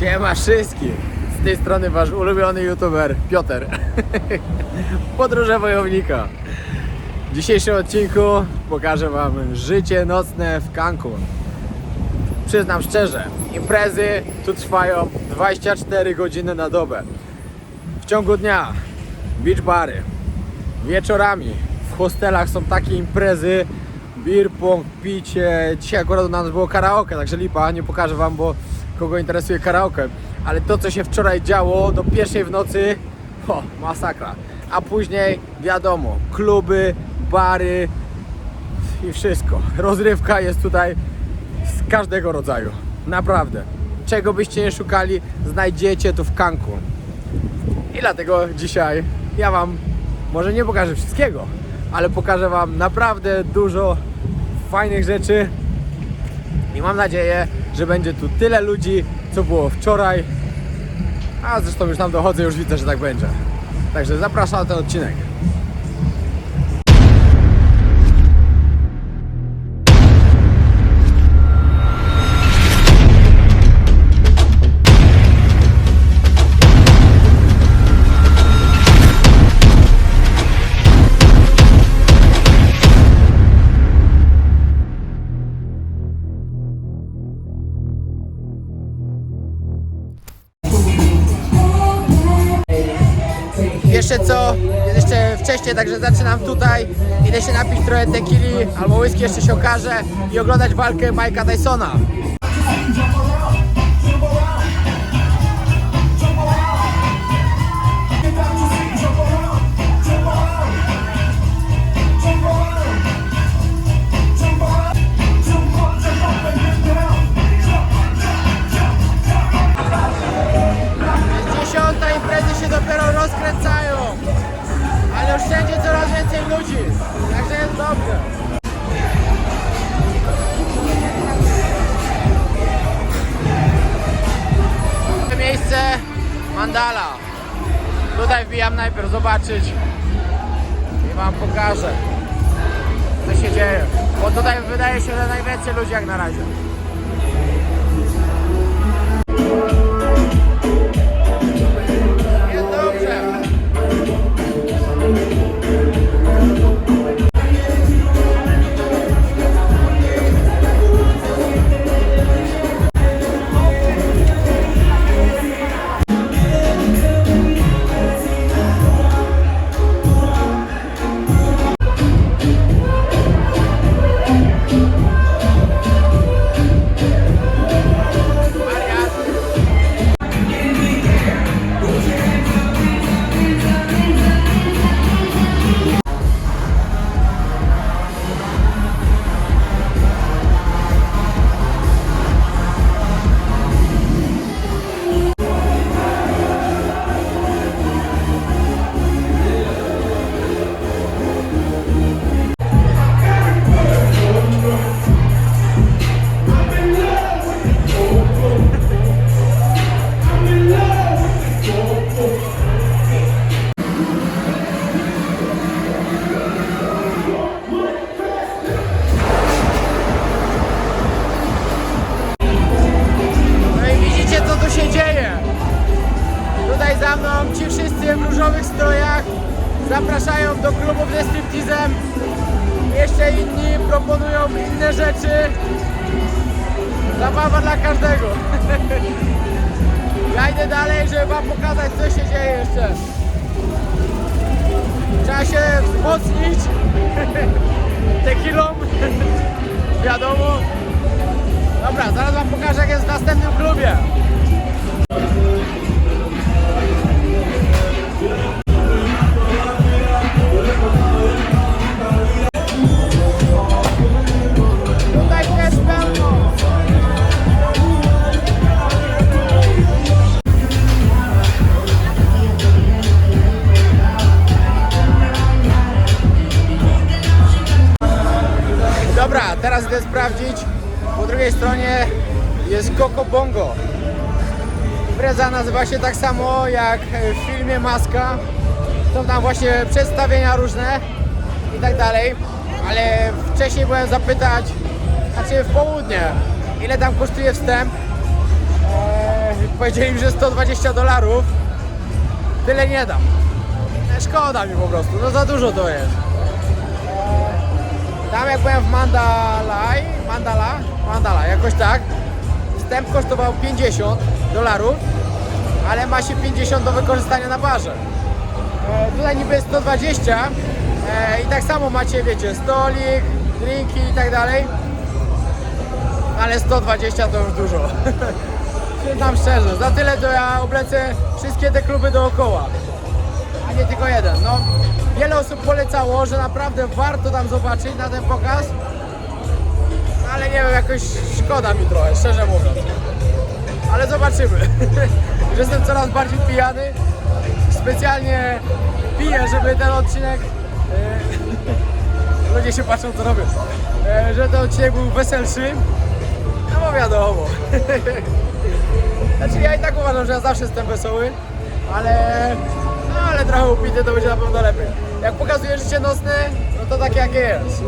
Siema wszystkim! Z tej strony wasz ulubiony youtuber Piotr. Podróże wojownika. W dzisiejszym odcinku pokażę wam życie nocne w Cancun. Przyznam szczerze, imprezy tu trwają 24 godziny na dobę. W ciągu dnia beach bary, wieczorami w hostelach są takie imprezy, beer pong, picie. Dzisiaj akurat u nas było karaoke, także lipa, nie pokażę wam, bo kogo interesuje karaoke. Ale to, co się wczoraj działo do pierwszej w nocy, o, masakra. A później, wiadomo, kluby, bary i wszystko. Rozrywka jest tutaj z każdego rodzaju. Naprawdę. Czego byście nie szukali, znajdziecie tu w Cancun. I dlatego dzisiaj ja Wam może nie pokażę wszystkiego, ale pokażę Wam naprawdę dużo fajnych rzeczy i mam nadzieję, że będzie tu tyle ludzi, co było wczoraj. A zresztą już tam dochodzę, już widzę, że tak będzie. Także zapraszam na ten odcinek. Także zaczynam tutaj. Idę się napić trochę tequili albo whisky, jeszcze się okaże i oglądać walkę Mike'a Tysona. Mandala. Tutaj wbijam najpierw zobaczyć i wam pokażę co się dzieje. Bo tutaj wydaje się, że najwięcej ludzi jak na razie. Rzeczy. Zabawa dla każdego. Ja idę dalej, żeby wam pokazać co się dzieje jeszcze. Trzeba się wzmocnić tequilą. Wiadomo. Dobra, zaraz wam pokażę jak jest w następnym klubie. Się tak samo jak w filmie Maska. Są tam właśnie przedstawienia różne i tak dalej. Ale wcześniej byłem zapytać, znaczy w południe, ile tam kosztuje wstęp. Eee, powiedzieli mi, że 120 dolarów. Tyle nie dam. E, Szkoda mi po prostu, no za dużo to jest. Tam jak byłem w Mandalay, Mandala, Mandala, jakoś tak, wstęp kosztował 50 dolarów, ma się 50 do wykorzystania na barze. E, tutaj niby jest 120 e, i tak samo macie, wiecie, stolik, drinki i tak dalej, ale 120 to już dużo. Przyznam szczerze, za tyle to ja oblecę wszystkie te kluby dookoła, a nie tylko jeden. No, wiele osób polecało, że naprawdę warto tam zobaczyć na ten pokaz, ale nie wiem, jakoś szkoda mi trochę, szczerze mówiąc. Ale zobaczymy. Jestem coraz bardziej pijany. Specjalnie piję, żeby ten odcinek. E, ludzie się patrzą, co robię. E, że ten odcinek był weselszy. No bo wiadomo. Znaczy ja i tak uważam, że ja zawsze jestem wesoły, ale, no, ale trochę upity to będzie na pewno lepiej. Jak pokazuję życie nocne, no to takie jakie jest.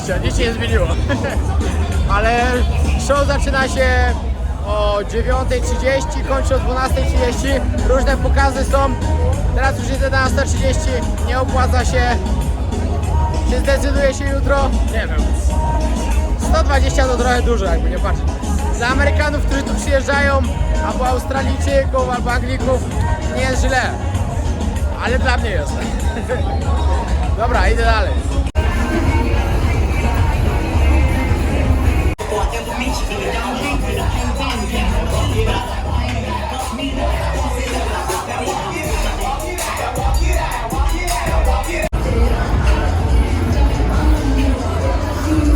120, nic się nie zmieniło. Ale show zaczyna się o 9.30, kończy o 12.30. Różne pokazy są. Teraz już jest 11.30, nie opłaca się. Czy zdecyduje się jutro? Nie wiem. 120 to trochę dużo, jakby nie patrzeć. Dla Amerykanów, którzy tu przyjeżdżają, albo Australijczyków, albo Anglików, nie jest źle. Ale dla mnie jest. Dobra, idę dalej. No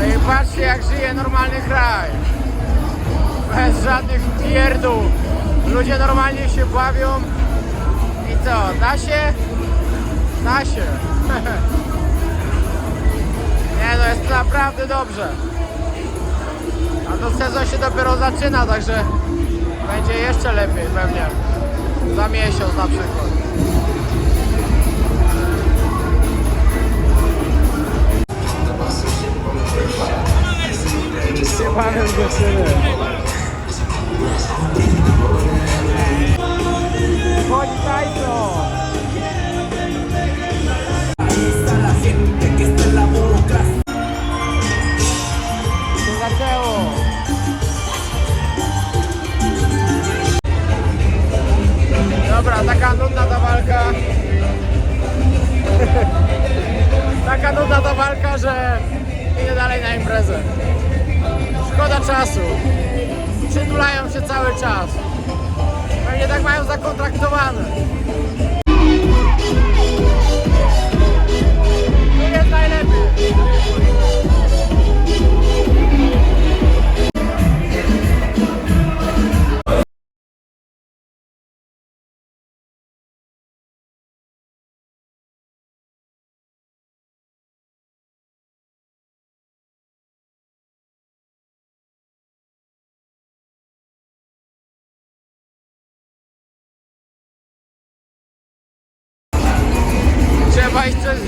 i patrzcie jak żyje normalny kraj. Bez żadnych pierdół. Ludzie normalnie się bawią. I co, da się? Da się. Nie no, jest naprawdę dobrze. A to sezon się dopiero zaczyna, także będzie jeszcze lepiej pewnie. Za miesiąc na przykład. Panem dziewczyny.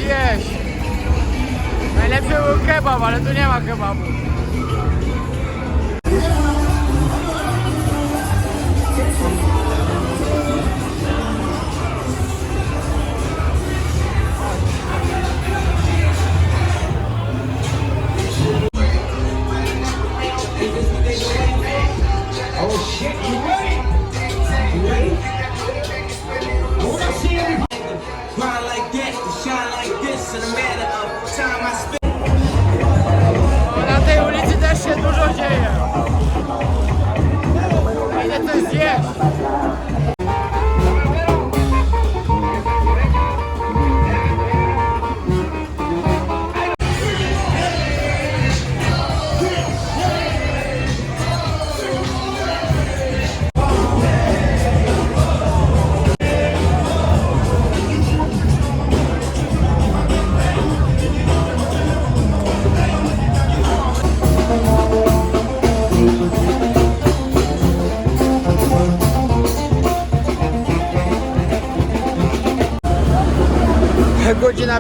Zjeść. Najlepszy był kebab, ale tu nie ma kebabu.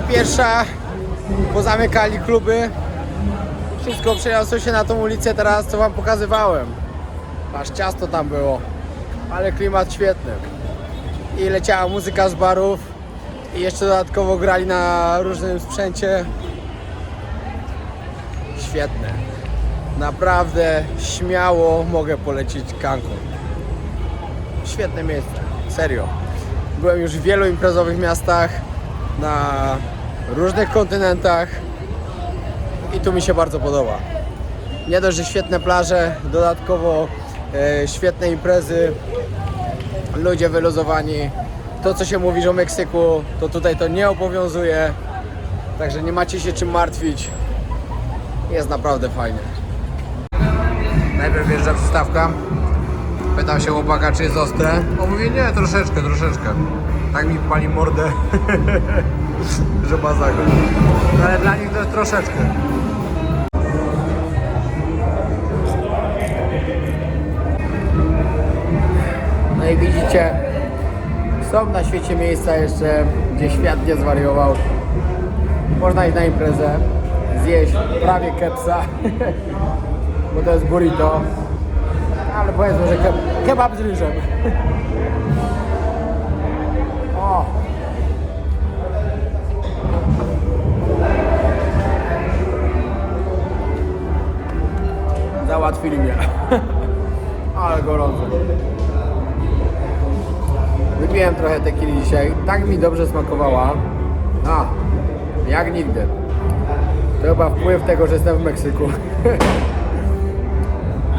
Pierwsza. Pozamykali kluby. Wszystko przeniosło się na tą ulicę teraz, co wam pokazywałem. Aż ciasto tam było. Ale klimat świetny. I leciała muzyka z barów. I jeszcze dodatkowo grali na różnym sprzęcie. Świetne. Naprawdę śmiało mogę polecić Cancun. Świetne miejsce, serio. Byłem już w wielu imprezowych miastach, na różnych kontynentach i tu mi się bardzo podoba. Nie dość, że świetne plaże, dodatkowo e, świetne imprezy, ludzie wyluzowani. To, co się mówi o Meksyku, to tutaj to nie obowiązuje, także nie macie się czym martwić. Jest naprawdę fajnie. Najpierw wjeżdża przystawka. Pytam się chłopaka, czy jest ostre. On mówi, nie, troszeczkę, troszeczkę. Tak mi pali mordę, że masakra. Ale dla nich to jest troszeczkę. No i widzicie, są na świecie miejsca jeszcze, gdzie świat nie zwariował. Można iść na imprezę, zjeść prawie kepsa, bo to jest burrito. Ale powiedzmy, że ke kebab z ryżem. O! Załatwili mnie. Ale gorąco. Wypiłem trochę tequili dzisiaj. Tak mi dobrze smakowała. A, jak nigdy. To chyba wpływ tego, że jestem w Meksyku.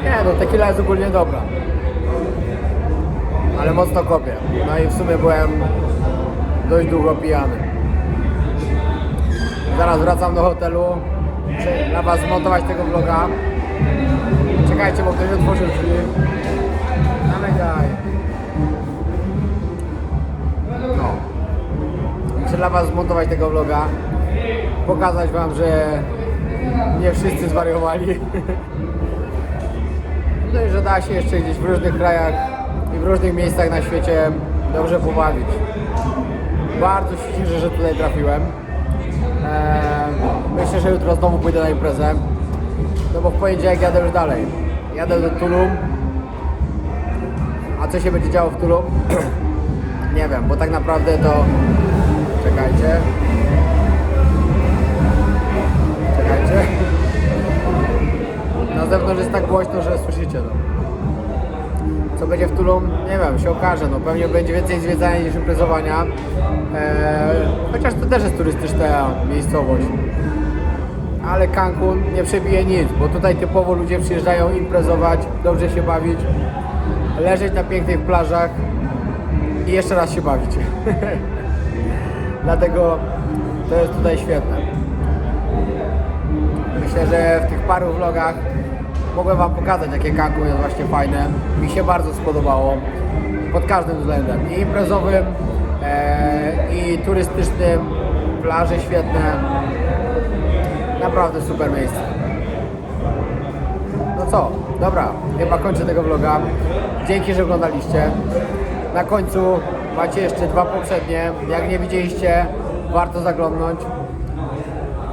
Nie, no tequila jest ogólnie dobra. Ale mocno kopię. No i w sumie byłem dość długo pijany. Zaraz wracam do hotelu. Dla Was zmontować tego vloga. Czekajcie, bo ktoś otworzył drzwi. Damy daj. No. Muszę dla Was zmontować tego vloga. Pokazać Wam, że nie wszyscy zwariowali. I że da się jeszcze gdzieś w różnych krajach i w różnych miejscach na świecie dobrze pobawić. Bardzo się cieszę, że tutaj trafiłem. Eee, myślę, że jutro znowu pójdę na imprezę. No bo w poniedziałek jadę już dalej. Jadę do Tulum. A co się będzie działo w Tulum? Nie wiem, bo tak naprawdę to... Czekajcie. Czekajcie. Na zewnątrz jest tak głośno, że słyszycie to. Co będzie w Tulum? Nie wiem, się okaże. No, pewnie będzie więcej zwiedzania niż imprezowania. Eee, chociaż to też jest turystyczna miejscowość. Ale Cancun nie przebije nic, bo tutaj typowo ludzie przyjeżdżają imprezować, dobrze się bawić, leżeć na pięknych plażach i jeszcze raz się bawić. Dlatego to jest tutaj świetne. Myślę, że w tych paru vlogach mogłem Wam pokazać, jakie Cancun jest właśnie fajne. Mi się bardzo spodobało pod każdym względem. I imprezowym, e, i turystycznym, plaże świetne. Naprawdę super miejsce. No co, dobra, chyba kończę tego vloga. Dzięki, że oglądaliście. Na końcu macie jeszcze dwa poprzednie. Jak nie widzieliście, warto zaglądnąć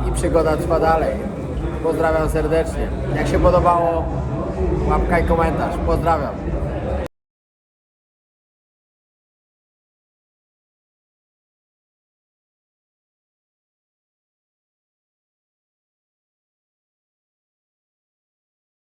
i przygoda trwa dalej. Pozdrawiam serdecznie. Jak się podobało, łapka i komentarz. Pozdrawiam.